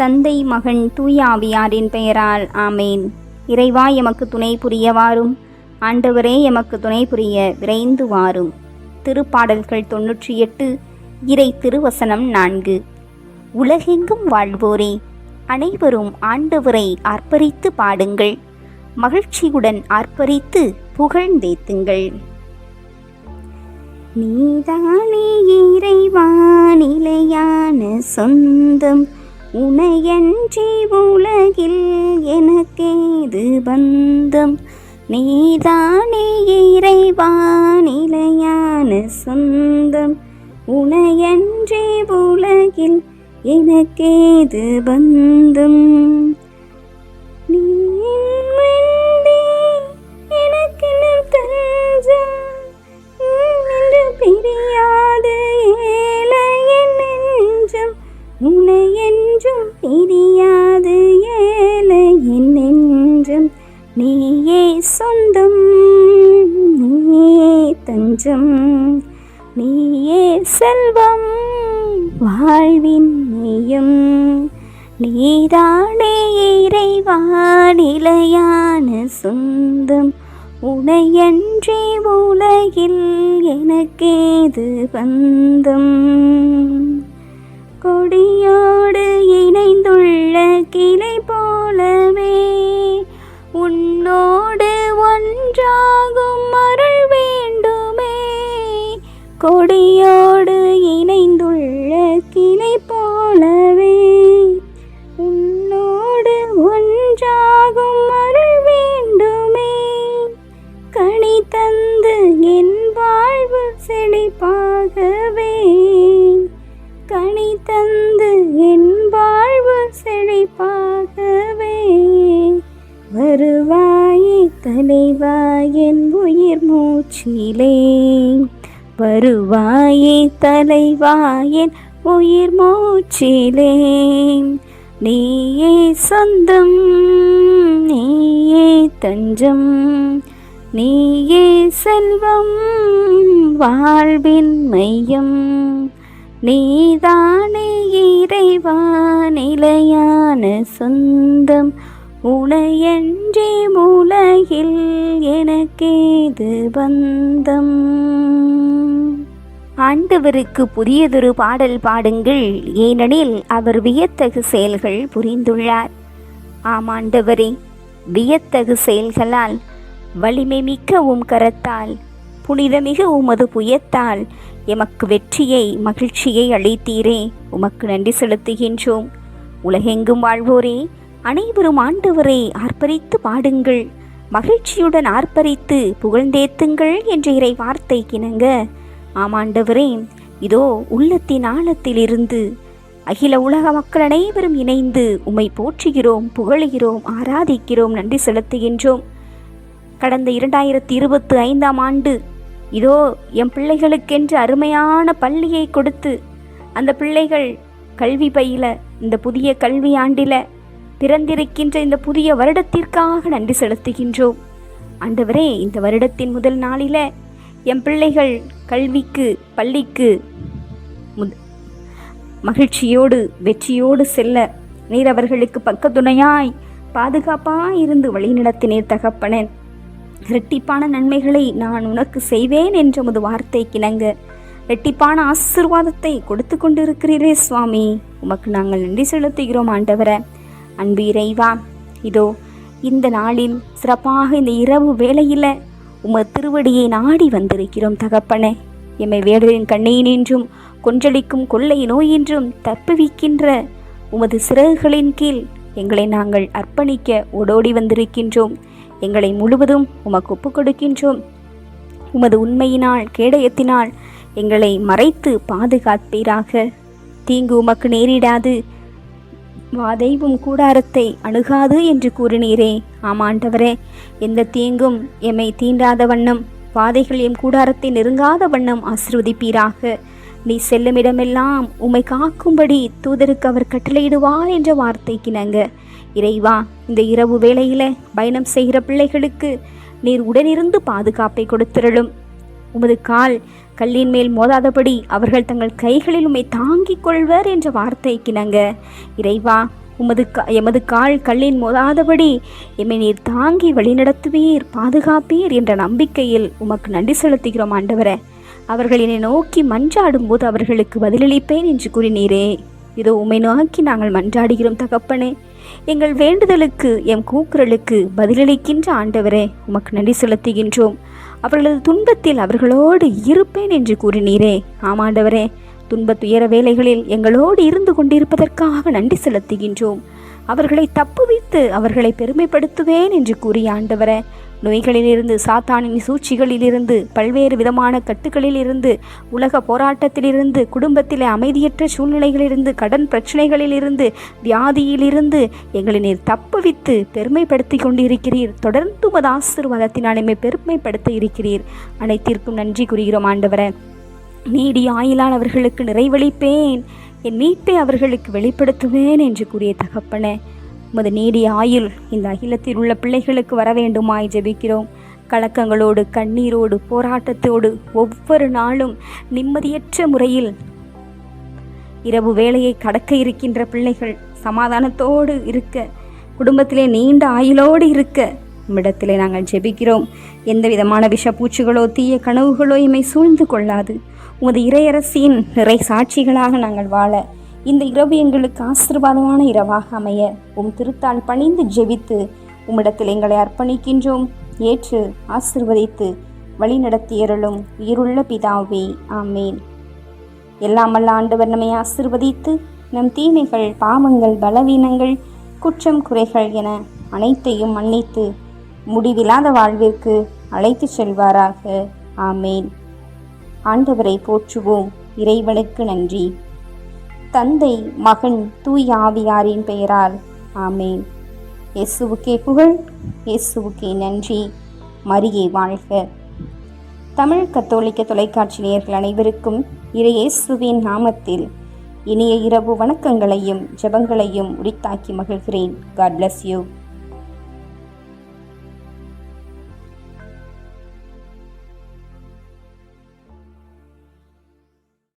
தந்தை மகன் தூயாவியாரின் பெயரால் ஆமேன். இறைவா எமக்கு துணை புரிய வாரும். ஆண்டவரே எமக்கு துணை புரிய விரைந்து வாரும். திருப்பாடல்கள் தொன்னூற்றி எட்டு இறை திருவசனம் நான்கு. உலகெங்கும் வாழ்வோரே அனைவரும் ஆண்டவரை ஆர்ப்பரித்து பாடுங்கள். மகிழ்ச்சியுடன் ஆர்ப்பரித்து புகழ்ந்தேத்துங்கள் நீதானே இறைவா நிலையான சொந்தம். உனையன்றி உலகில் எனக்கேது பந்தம்? நீதானே இறைவா நிலையான சொந்தம். உனையன்றி உலகில் எனக்கேது பந்தம்? நெஞ்சம் நீயே செல்வம் வாழ்வின் நெய்யம் நீதானே இறைவா நிலையான சொந்தம். உனையன்றி உலகில் எனக்கேது பந்தம்? கொடியோடு இணைந்துள்ள கிளை போலவே உன்னோடு கொடியோடு இணைந்துள்ள கிளை போலவே உன்னோடு ஒன்றாகும் அருள் வேண்டுமே. கனி தந்து என் வாழ்வு செழிப்பாகவே. கனி தந்து என் வாழ்வு செழிப்பாகவே. வருவாயே தலைவா என் உயிர் மூச்சிலே. வருவாயே தலைவாயன் உயிர் மூச்சிலே. நீயே சொந்தம் நீயே தஞ்சம் நீயே செல்வம் வாழ்வின் மையம். நீதானே இறைவா நிலையான சொந்தம் உனையன்றி உலகில் எனக்கேது பந்தம்? ஆண்டவருக்கு புதியதொரு பாடல் பாடுங்கள். ஏனெனில் அவர் வியத்தகு செயல்கள் புரிந்துள்ளார். ஆமாண்டவரே வியத்தகு செயல்களால் வலிமை மிக்க உம் கரத்தால் புனிதமிகு உமது புயத்தால் எமக்கு வெற்றியை மகிழ்ச்சியை அளித்தீரே. உமக்கு நன்றி செலுத்துகின்றோம். உலகெங்கும் வாழ்வோரே அனைவரும் ஆண்டவரை ஆர்ப்பரித்து பாடுங்கள். மகிழ்ச்சியுடன் ஆர்ப்பரித்து புகழ்ந்தேத்துங்கள் என்ற இறை வார்த்தை கிணங்க ஆமாண்டவரே இதோ உள்ளத்தின் ஆழத்திலிருந்து அகில உலக மக்கள் அனைவரும் இணைந்து உம்மை போற்றுகிறோம் புகழுகிறோம் ஆராதிக்கிறோம் நன்றி செலுத்துகின்றோம். கடந்த இரண்டாயிரத்தி இருபத்தி ஐந்தாம் ஆண்டு இதோ என் பிள்ளைகளுக்கென்று அருமையான பள்ளியை கொடுத்து அந்த பிள்ளைகள் கல்வி பயில இந்த புதிய கல்வி ஆண்டில பிறந்திருக்கின்ற இந்த புதிய வருடத்திற்காக நன்றி செலுத்துகின்றோம். ஆண்டவரே இந்த வருடத்தின் முதல் நாளில் என் பிள்ளைகள் கல்விக்கு பள்ளிக்கு முத் மகிழ்ச்சியோடு வெற்றியோடு செல்ல நீர் அவர்களுக்கு பக்கத்துணையாய் பாதுகாப்பாய் இருந்து வழிநடத்தினீர் தகப்பனன் இரட்டிப்பான நன்மைகளை நான் உனக்கு செய்வேன் என்ற முது வார்த்தை கிணங்க. இரட்டிப்பான ஆசிர்வாதத்தை கொடுத்து கொண்டிருக்கிறீரே சுவாமி. உமக்கு நாங்கள் நன்றி செலுத்துகிறோம் ஆண்டவரை. அன்பு இறைவா இதோ இந்த நாளில் சிறப்பாக இந்த இரவு வேளையில் உமது திருவடியை நாடி வந்திருக்கிறோம் தகப்பனே. எம்மை வேடரின் கண்ணையினின்றும் கொன்றளிக்கும் கொள்ளை நோயின்றும் தப்புவிக்கின்ற உமது சிறகுகளின் கீழ் எங்களை நாங்கள் அர்ப்பணிக்க ஓடோடி வந்திருக்கின்றோம். எங்களை முழுவதும் உமக்கு ஒப்புக் கொடுக்கின்றோம். உமது உண்மையினால் கேடயத்தினால் எங்களை மறைத்து பாதுகாப்பீராக. தீங்கு உமக்கு நேரிடாது. வாதைவும் கூடாரத்தை அணுகாது என்று கூறினீரே. ஆமாண்டவரே எந்த தீங்கும் எம்மை தீண்டாத வண்ணம் வாதைகள் எம் கூடாரத்தை நெருங்காத வண்ணம் ஆசிர்வதிப்பீராக. நீ செல்லுமிடமெல்லாம் உம்மை காக்கும்படி தூதருக்கு அவர் கட்டளையிடுவார் என்ற வார்த்தைக்கு நாங்க இறைவா இந்த இரவு வேளையில பயணம் செய்கிற பிள்ளைகளுக்கு நீர் உடனிருந்து பாதுகாப்பை கொடுத்திரளும். உமது கால் கல்லின் மேல் மோதாதபடி அவர்கள் தங்கள் கைகளில் உம்மை தாங்கிக் கொள்வர் என்ற வார்த்தைக்குனங்க இறைவா உமது கா எமது கால் கல்லின் மோதாதபடி எம்மை நீர் தாங்கி வழிநடத்துவீர் பாதுகாப்பீர் என்ற நம்பிக்கையில் உமக்கு நன்றி செலுத்துகிறோம் ஆண்டவரே. அவர்கள் என்னை நோக்கி மன்றாடும்போது அவர்களுக்கு பதிலளிப்பேன் என்று கூறினீரே. இதோ உம்மை நோக்கி நாங்கள் மன்றாடுகிறோம் தகப்பனே. எங்கள் வேண்டுதலுக்கு எம் கூக்குரலுக்கு பதிலளிக்கின்ற ஆண்டவரே உமக்கு நன்றி செலுத்துகின்றோம். அவர்களது துன்பத்தில் அவர்களோடு இருப்பேன் என்று கூறினீரே. ஆமாண்டவரே துன்ப துயர வேலைகளில் எங்களோடு இருந்து கொண்டிருப்பதற்காக நன்றி செலுத்துகின்றோம். அவர்களை தப்புவித்து அவர்களை பெருமைப்படுத்துவேன் என்று கூறிய ஆண்டவரே நோய்களிலிருந்து சாத்தானின் சூழ்ச்சிகளிலிருந்து பல்வேறு விதமான கட்டுகளிலிருந்து உலக போராட்டத்திலிருந்து குடும்பத்திலே அமைதியற்ற சூழ்நிலைகளிலிருந்து கடன் பிரச்சனைகளிலிருந்து வியாதியிலிருந்து எங்களை நீர் தப்புவித்து பெருமைப்படுத்தி கொண்டிருக்கிறீர். தொடர்ந்து உமது ஆசீர்வாதத்தினால் எம்மை பெருமைப்படுத்த இருக்கிறீர். அனைத்திற்கும் நன்றி கூறுகிறோம் ஆண்டவரை. நீடி ஆயிலால் அவர்களுக்கு நிறைவளிப்பேன். என் மீட்பை அவர்களுக்கு வெளிப்படுத்துவேன் என்று கூறிய தகப்பனே. உமது நீடிய ஆயுள் இந்த அகிலத்தில் உள்ள பிள்ளைகளுக்கு வர வேண்டுமாய் ஜெபிக்கிறோம். கலக்கங்களோடு கண்ணீரோடு போராட்டத்தோடு ஒவ்வொரு நாளும் நிம்மதியற்ற முறையில் இரவு வேலையை கடக்க இருக்கின்ற பிள்ளைகள் சமாதானத்தோடு இருக்க குடும்பத்திலே நீண்ட ஆயுளோடு இருக்க உம்மிடத்திலே நாங்கள் ஜெபிக்கிறோம். எந்த விதமான விஷப்பூச்சிகளோ தீய கனவுகளோ இமை சூழ்ந்து கொள்ளாது. உமது இறையரசியின் நிறை சாட்சிகளாக நாங்கள் வாழ இந்த இரவு எங்களுக்கு ஆசீர்வாதமான இரவாக அமைய உம் திருத்தால் பணிந்து ஜெபித்து உம்மிடத்தில் எங்களை அர்ப்பணிக்கின்றோம். ஏற்று ஆசிர்வதித்து வழி நடத்தியருளும் உயிருள்ள பிதாவே ஆமேன். எல்லாமல்ல ஆண்டவர் நம்மை ஆசிர்வதித்து நம் தீமைகள் பாவங்கள் பலவீனங்கள் குற்றம் குறைகள் என அனைத்தையும் மன்னித்து முடிவில்லாத வாழ்விற்கு அழைத்துச் செல்வாராக ஆமேன். ஆண்டவரை போற்றுவோம். இறைவனுக்கு நன்றி. தந்தை மகன் தூய் ஆவியாரின் பெயரால். ஆமேன். இயேசுவுக்கே புகழ் இயேசுவுக்கே நன்றி. மரியே வாழ்க. தமிழ் கத்தோலிக்க தொலைக்காட்சி நேயர்கள் அனைவருக்கும் இறையேசுவின் நாமத்தில் இனிய இரவு வணக்கங்களையும் ஜெபங்களையும் உரித்தாக்கி மகிழ்கிறேன். God bless you